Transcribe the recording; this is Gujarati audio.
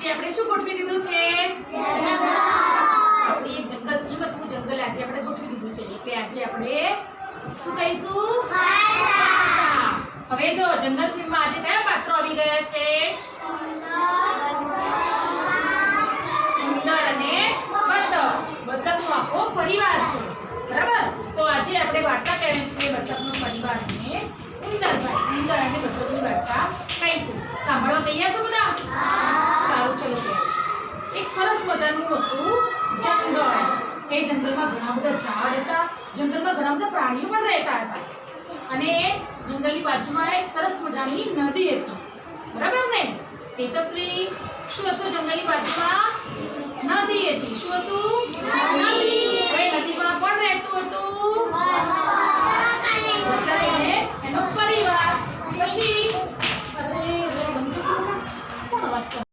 આજે આપણે શું ગોઠવી દીધું છે? આપણે એક જંગલથી હતું જંગલ આજે આપણે ગોઠવી દીધું છે. એટલે આજે આપણે શું કહીશું. હવે જો, જંગલ થીમમાં આજે કયા પાત્રો આવી ગયા છે? ઉંદર અને બતક બતકનો આખો પરિવાર છે. બરાબર? તો આજે આપણે વાર્તા કહેવી છે બતકનો પરિવાર અને ઉંદર ઉંદર અને બતકની વાર્તા કહીશું. સાંભળવા તૈયાર છો બધા સારું ચલો ત્યારે. એક સરસ મજાનું હતું જંગલ. એ જંગલમાં ઘણા બધા ઝાડ હતા. જંગલમાં ઘણા બધા પ્રાણીઓ પણ રહેતા હતા. અને જંગલની બાજુમાં એક સરસ મજાની નદી હતી. બરાબર ને? તેજસ્વી શું હતું? જંગલની બાજુમાં નદી હતી. શું હતું?